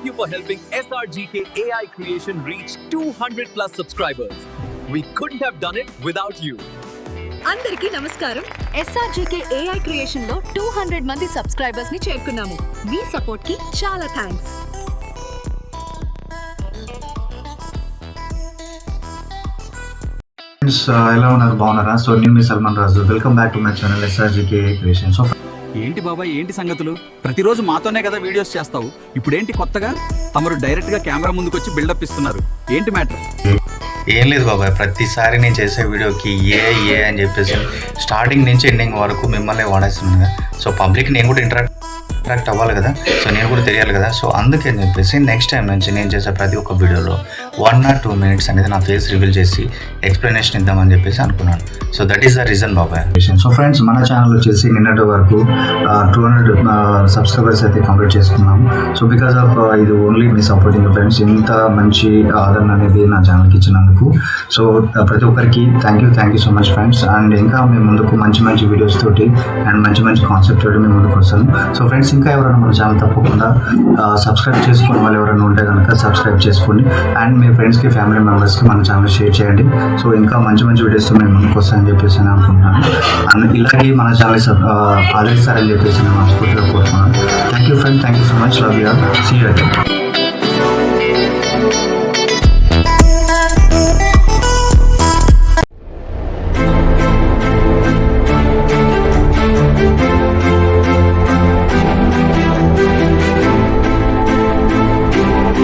thank you for helping SRGK AI Creation reach 200 plus subscribers. We couldn't have done it without you. అందరికీ నమస్కారం. SRGK AI క్రియేషన్లో two hundred మంది సబ్స్క్రైబర్స్ని చేరుకున్నాము. మీ సపోర్ట్కి చాలా థ్యాంక్స్ ఫ్రెండ్స్ ఎలా ఉన్నారు? బాగున్నారా? సో నేను మీ Salman Raju. Welcome back to my channel SRGK creation so ఏంటి బాబాయ్ ఏంటి సంగతులు? ప్రతిరోజు మాతోనే కదా వీడియోస్ చేస్తావు. ఇప్పుడేంటి కొత్తగా? తమరు డైరెక్ట్గా కెమెరా ముందుకొచ్చి బిల్డప్ ఇస్తున్నారు. ఏంటి మ్యాటర్? ఏం లేదు బాబాయ్ ప్రతిసారి నేను చేసే వీడియోకి ఏ ఏ అని చెప్పేసి స్టార్టింగ్ నుంచి ఎండింగ్ వరకు మిమ్మల్ని వాడేస్తున్నాను. సో పబ్లిక్ నేను కూడా ఇంటరాక్ట్ అట్రాక్ట్ అవ్వాలి కదా. సో నేను కూడా తెలియాలి కదా. సో అందుకని చెప్పేసి నెక్స్ట్ టైం నుంచి నేను చేసే ప్రతి ఒక్క వీడియోలో వన్ ఆర్ టూ మినిట్స్ అనేది నా ఫేస్ రివీల్ చేసి ఎక్స్ప్లెనేషన్ ఇద్దామని చెప్పేసి అనుకున్నాను. So that is the reason బాబాయ్. సో ఫ్రెండ్స్ మన ఛానల్ వచ్చేసి నిన్నటి వరకు టూ హండ్రెడ్ సబ్స్క్రైబర్స్ అయితే కంప్లీట్ చేసుకున్నాం సో బికాస్ ఆఫ్ ఇది ఓన్లీ మీ సపోర్టింగ్ ఫ్రెండ్స్ ఇంత మంచి ఆదరణ అనేది నా ఛానల్కి ఇచ్చినందుకు. సో ప్రతి ఒక్కరికి thank you thank you so much friends and ఇంకా మేము ముందుకు మంచి మంచి వీడియోస్ తోటి అండ్ మంచి మంచి కాన్సెప్ట్ తోటి మేము ముందుకు వస్తాను. సో ఫ్రెండ్స్ ఇంకా ఎవరైనా మన ఛానల్ తప్పకుండా సబ్స్క్రైబ్ చేసుకుని వాళ్ళు ఎవరైనా ఉంటే కనుక సబ్స్క్రైబ్ చేసుకోండి. అండ్ మీ ఫ్రెండ్స్కి ఫ్యామిలీ మెంబర్స్కి మన ఛానల్ షేర్ చేయండి. సో ఇంకా మంచి మంచి వీడియోస్ మేము ముందుకు వస్తాయని చెప్పేసి నేను అనుకుంటున్నాను. అండ్ ఇలాగే మన ఛానల్ ఆదరిస్తారని చెప్పేసి నేను మనస్ఫూర్తిగా కోరుతున్నాను. Thank you friend thank you so much love you see you